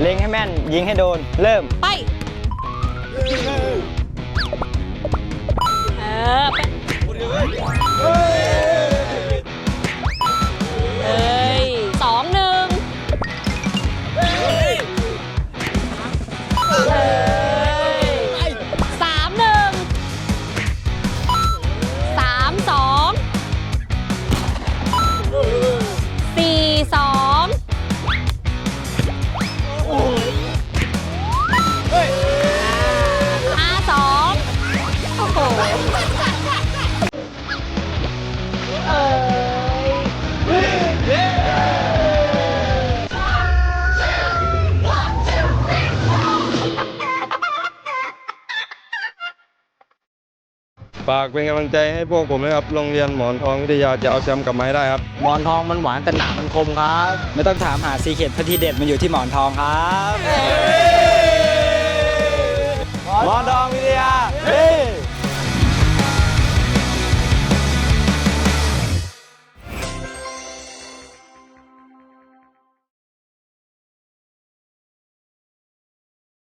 เล็งให้แม่น ยิงให้โดน เริ่ม ไป เออ ไป ฝากเป็นกำลังใจให้พวกผมนะครับ โรงเรียนหมอนทองวิทยาจะเอาแชมป์กลับมาให้ได้ครับ หมอนทองมันหวานแต่หนามันคมครับ ไม่ต้องถามหาซีเข็ดพทีเด็ดมันอยู่ที่หมอนทองครับ